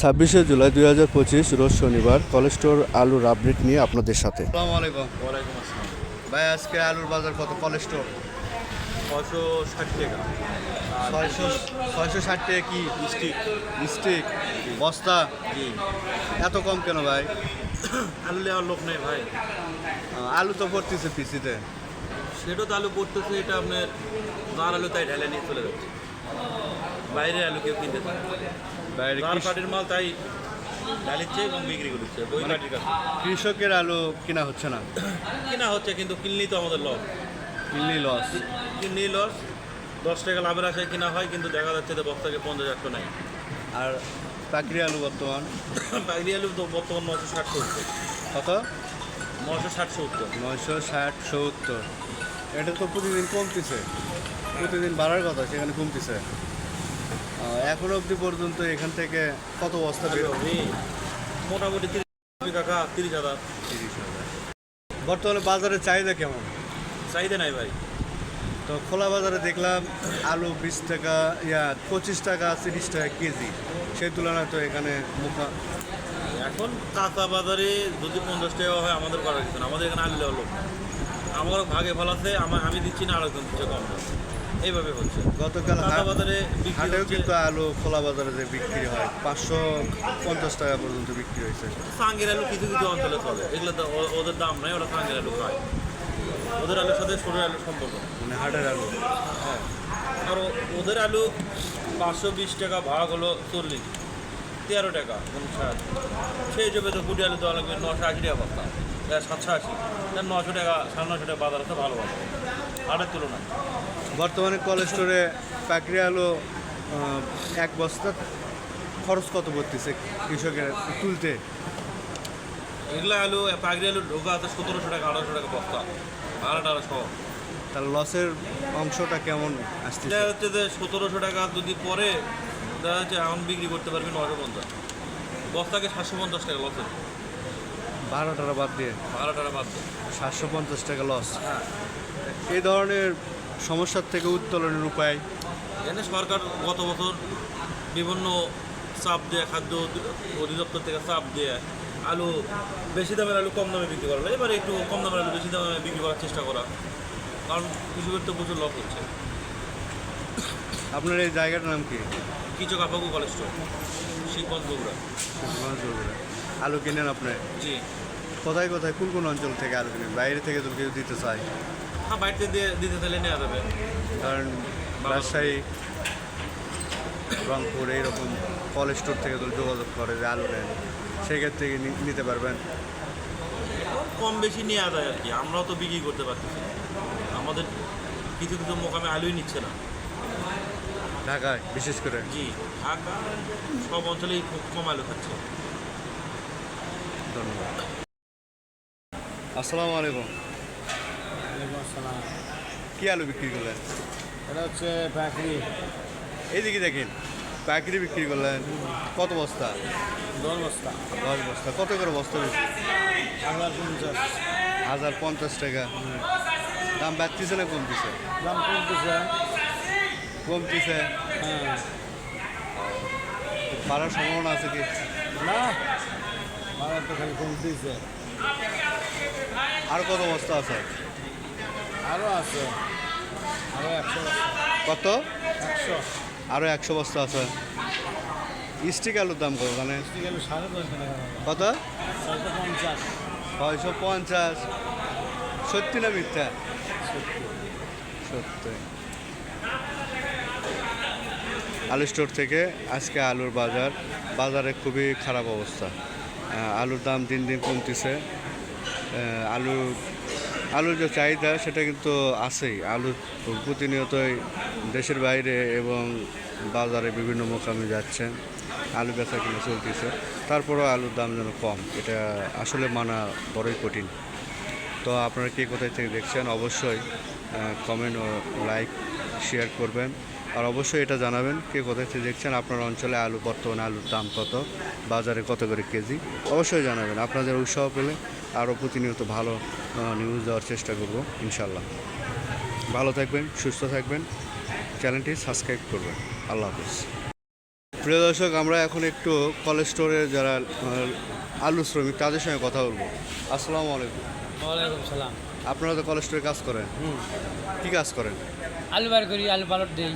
ছাব্বিশে জুলাই দুই হাজার পঁচিশ রোজ শনিবার কলেজ স্টোর আলুর আপডেট নিয়ে আপনাদের সাথে। আসসালামু আলাইকুম। ওয়ালাইকুম আসসালাম। ভাই আজকে আলুর বাজার কত? কলেজ স্টোর ছশো ষাট টাকা। ছয়শো ছয়শো ষাট টাকা কি? স্টিক স্টিক বস্তা? এত কম কেন ভাই? আলু নেওয়ার লোক নেই ভাই। আলু তো পড়তেছে পিসিতে। সেটা তো আলু পড়তেছে এটা আপনার যার আলু তাই ঢেলে নিয়ে চলে যাচ্ছে। বাইরে আলু কেউ কিনতে চায় পাটির মাল তাই ঢালিচ্ছে এবং বিক্রি করছে বই পাটির কাছে কৃষকের আলু কিনা হচ্ছে না। কিনা হচ্ছে কিন্তু কিনলেই তো আমাদের লস কিনলি লস কিনলেই লস দশ টাকা লাভের আশায় কিনা হয় কিন্তু দেখা যাচ্ছে যে বস্তাকে পঞ্চাশ একশো নেয়। আর পাকড়ি আলু বর্তমান? পাগড়ি আলু তো বর্তমান নশো ষাট সত্তর। কত? নশো ষাট সত্তর। নয়শো ষাট সত্তর। এটা তো প্রতিদিন কমতেছে। প্রতিদিন বাড়ার কথা সেখানে কমতেছে। এখনও অবধি পর্যন্ত এখান থেকে কত বস্তা বের হবে মোটামুটি তিরিশ কাকা তিরিশ হাজার। তিরিশ হাজার। বর্তমানে বাজারের চাহিদা কেমন? চাহিদা নাই ভাই। তো খোলা বাজারে দেখলাম আলু বিশ টাকা ইয়া পঁচিশ টাকা তিরিশ টাকা কেজি। সেই তুলনায় তো এখানে মুখা এখন কাঁচা বাজারে যদি পঞ্চাশ টাকা হয় আমাদের করার কিছু না। আমাদের এখানে আলু হলো আমার ভাগে ফলাতে আমার আমি দিচ্ছি না আরেকজন কিছু কম। এইভাবে হচ্ছে। গতকাল বাজারে হাটেও কিন্তু আলু খোলা বাজারে যে বিক্রি হয় পাঁচশো পঞ্চাশ টাকা পর্যন্ত বিক্রি হয়েছে। সাঙ্গের আলু কিছু কিছু অঞ্চলে চলে। এগুলো তো ওদের দাম নাই ওরা সাঙ্গের আলু খায়। ওদের আলুর সাথে সরের আলুর সম্পর্ক মানে হাটের আলু। হ্যাঁ। আর ওদের আলু পাঁচশো বিশ টাকা ভাগ হলো চল্লিশ। তেরো টাকা উনষাট সেই হিসেবে তো গুটি আলু দেওয়া লাগবে নশো আশি টাকা বস্তা। সাতশো আশি। নশো টাকা সাড়ে নশো টাকা বাজার আছে ভালো ভালো হাটের তুলনায়। বর্তমানে কলেজ স্টোরে পাকড়ি আলু এক বস্তা খরচ কত পড়তেছে কৃষকের তুলতে? এগুলো আলু পাগড়ি আলু ঢোকা আছে সতেরোশো টাকা আঠারোশো টাকা বস্তা। টাড়া সহ তার লসের অংশটা কেমন আসতেছে? দেখা হচ্ছে যে সতেরোশো টাকা যদি পরে দেখা যাচ্ছে এখন বিক্রি করতে পারবি নশো পঞ্চাশ। বস্তাকে সাতশো পঞ্চাশ টাকা লস টাড়া বাদ দিয়ে। টাড়া বাদ দিয়ে। সাতশো পঞ্চাশ টাকা লস হ্যাঁ। এই ধরনের সমস্যার থেকে উত্তোলনের উপায়? এখানে সরকার গত বছর বিভিন্ন চাপ দিয়ে খাদ্য অধিদপ্তর থেকে চাপ দিয়ে আলু বেশি দামের আলু কম দামে বিক্রি করা। এবারে একটু কম দামের আলু বেশি দামে বিক্রি করার চেষ্টা করা। কারণ কৃষকের তো প্রচুর লস হচ্ছে। আপনার এই জায়গাটার নাম কি? কিছু কাপাকু কলেজ স্টোর শিবগঞ্জ বগুড়া। আলু কিনেন আপনি? জি। কোথায় কোথায়? কোন কোন অঞ্চল থেকে আলু কিনেন? বাইরে থেকে যদি কেউ দিতে চায়? হ্যাঁ বাড়িতে দিয়ে দিতে চাইলে নেওয়া যাবে। কারণ রাজশাহী রংপুর এইরকম কলেজ স্টোর থেকে যদি যোগাযোগ করে যে আলু নেন সেক্ষেত্রে নিতে পারবেন? কম বেশি নেওয়া যায় আর কি। আমরাও তো বিক্রি করতে পারতেছি আমাদের কিছু কিছু মোকামে আলুই নিচ্ছে না। ঢাকায় বিশেষ করে? জি ঢাকা সব অঞ্চলেই খুব কম আলু খাচ্ছে। ধন্যবাদ। আসসালামু আলাইকুম। কি আলু বিক্রি করলেন? এটা হচ্ছে পাখি এইদিকে দেখেন পাইকারি বিক্রি করলেন। কত বস্তা? দশ বস্তা। দশ বস্তা। কত করে বস্তা হাজার পঞ্চাশ। হাজার পঞ্চাশ টাকা। দাম বাড়তিছে না কমতিছে? দাম কমতেছে। কমতিছে? হ্যাঁ। বাড়ার সম্ভাবনা আছে কি? না আমার তো খালি কমতেছে আর কত বস্তা আছে? আরও আছে। আরও একশো কত? একশো। আরও একশো বস্তা আছে। স্টিক আলুর দাম কত মানে কত? ছয়শো পঞ্চাশ। সত্যি না মিথ্যা? সত্যি। আলু স্টোর থেকে আজকে আলুর বাজার। বাজারে খুবই খারাপ অবস্থা। আলুর দাম দিন দিন কমতেছে। আলু, আলুর যে চাহিদা সেটা কিন্তু আছেই। আলু প্রতিনিয়তই দেশের বাইরে এবং বাজারে বিভিন্ন মোকামে যাচ্ছেন আলু বেচা কিনে চলতেছে। তারপরেও আলুর দাম যেন কম, এটা আসলে মানা বড়ই কঠিন। তো আপনারা কে কোথায় থেকে দেখছেন, অবশ্যই কমেন্ট ও লাইক শেয়ার করবেন। আর অবশ্যই এটা জানাবেন কে কোথায় থেকে দেখছেন আপনার অঞ্চলে আলু বর্তমানে আলুর দাম কত বাজারে কত করে কেজি অবশ্যই জানাবেন। আপনাদের উৎসাহ পেলে আরও প্রতিনিয়ত ভালো নিউজ দেওয়ার চেষ্টা করব ইনশাল্লাহ ভালো থাকবেন সুস্থ থাকবেন চ্যানেলটি সাবস্ক্রাইব করবেন। আল্লাহ হাফিজ। প্রিয় দর্শক আমরা এখন একটু কলেজ স্টোরে যারা আলু শ্রমিক তাদের সঙ্গে কথা বলব। আসসালামু আলাইকুম। ওয়ালাইকুম সালাম। আপনারা তো কলেজ স্টোরে কাজ করেন? কি কাজ করেন? আলু বার করি আলু পালট দিই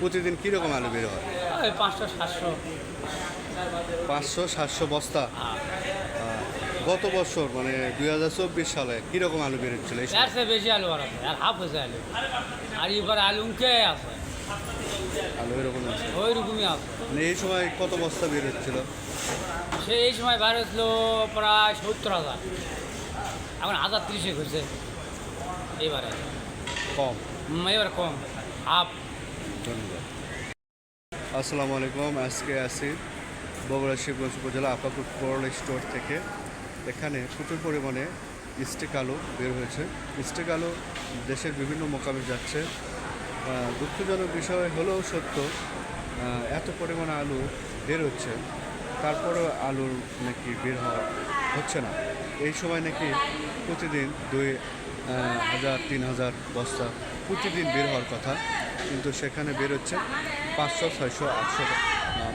প্রতিদিন কীরকম আলু বের হয়? ওই পাঁচশো সাতশো। পাঁচশো সাতশো বস্তা। গত বছর মানে দুই হাজার চব্বিশ সালে কীরকম আলু বেরোচ্ছিল? বেশি আলু বার আর হাফ হয়েছে আলু। আর এবার আলু উঁকে আছে। আলু এরকম আছে? ওই রকমই আছে। মানে এই সময় কত বস্তা বের হচ্ছিল? সে এই সময় বার হয়েছিল প্রায় সত্তর হাজার। এখন হাজার তিরিশে হয়েছে। এবারে কম। এবার কম। হাফ। ধন্যবাদ। আসসালামু আলাইকুম, আজকে আছি বগুড়া শিবগঞ্জ উপজেলা আপাকুট কোরাল স্টোর থেকে। এখানে প্রচুর পরিমাণে স্টিক আলু বের হয়েছে। স্টিক আলু দেশের বিভিন্ন মোকামে যাচ্ছে। দুঃখজনক বিষয় হলেও সত্য এত পরিমাণে আলু বের হচ্ছে, তারপরেও আলুর নাকি বের হওয়া হচ্ছে না। এই সময় নাকি প্রতিদিন দুই হাজার, তিন হাজার বস্তা প্রতিদিন বের হওয়ার কথা। কিন্তু সেখানে বের হচ্ছে পাঁচশো, ছয়শো, আটশো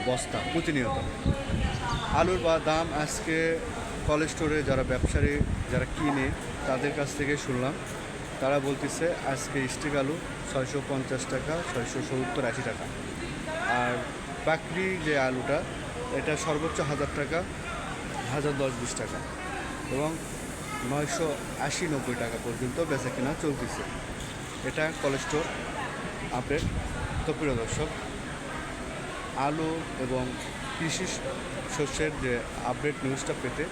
বস্তা প্রতিনিয়ত। আলুর বা দাম আজকে কলেজ স্টোরে যারা ব্যবসায়ী, যারা কিনে তাদের কাছ থেকে শুনলাম। তারা বলতেছে আজকে স্টিক আলু ছয়শো পঞ্চাশ টাকা, ছয়শো সত্তর, আশি টাকা। আর পাকড়ি যে আলুটা, এটা সর্বোচ্চ হাজার টাকা, হাজার দশ, বিশ টাকা এবং নয়শো আশি, নব্বই টাকা পর্যন্ত বেচা কেনা চলতেছে। এটা কলেজ স্টোর আপডেট। তো প্রিয় দর্শক, আলু এবং কৃষি শস্যের যে আপডেট নিউজটা পেতে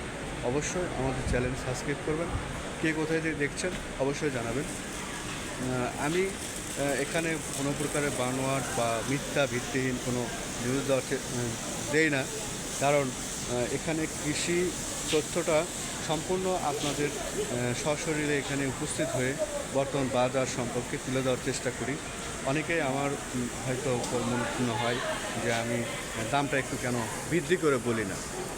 অবশ্যই আমাদের চ্যানেল সাবস্ক্রাইব করবেন। কে কোথায় থেকে দেখছেন অবশ্যই জানাবেন। আমি এখানে কোনো প্রকারের বানোয়াট বা মিথ্যা ভিত্তিহীন কোনো নিউজ দেওয়ার দেই না। কারণ এখানে কৃষি তথ্যটা সম্পূর্ণ আপনাদের সশরীরে এখানে উপস্থিত হয়ে বর্তমান বাজার সম্পর্কে তুলে দেওয়ার চেষ্টা করি। অনেকেই আমার হয়তো মনে হয় যে আমি দামটা একটু কেন বৃদ্ধি করে বলি না।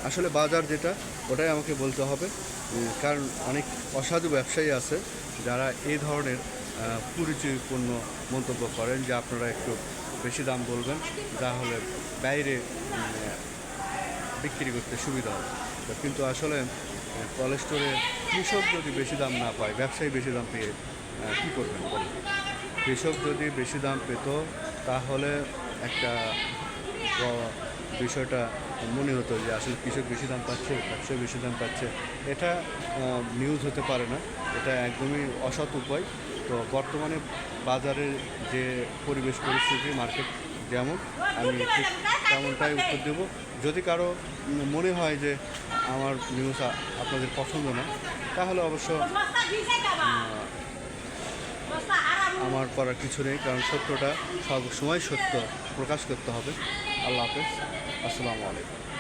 আসলে বাজার যেটা, ওটাই আমাকে বলতে হবে কারণ অনেক অসাধু ব্যবসায়ী আছে যারা এই ধরনের পরিচয়পূর্ণ মন্তব্য করেন যে আপনারা একটু বেশি দাম বলবেন, তাহলে বাইরে বিক্রি করতে সুবিধা হবে। কিন্তু আসলে কলেজ স্টোরে কৃষক যদি বেশি দাম না পায়, ব্যবসায়ী বেশি দাম পেয়ে কী করবেন কৃষক যদি বেশি দাম পেত, তাহলে একটা বিষয়টা মনে হতো যে আসলে কৃষক বেশি দাম পাচ্ছে, ব্যবসায়ী বেশি দাম পাচ্ছে। এটা নিউজ হতে পারে না। এটা একদমই অসৎ উপায়। তো বর্তমানে বাজারের যে পরিবেশ পরিস্থিতি মার্কেট যেমন, আমি ঠিক তেমনটাই উত্তর দেব। যদি কারও মনে হয় যে আমার নিউজ আপনাদের পছন্দ না, তাহলে অবশ্য আমার করার কিছু নেই, কারণ সত্যটা সব সময় সত্য প্রকাশ করতে হবে। আল্লাহ হাফেজ। আসসালামু আলাইকুম।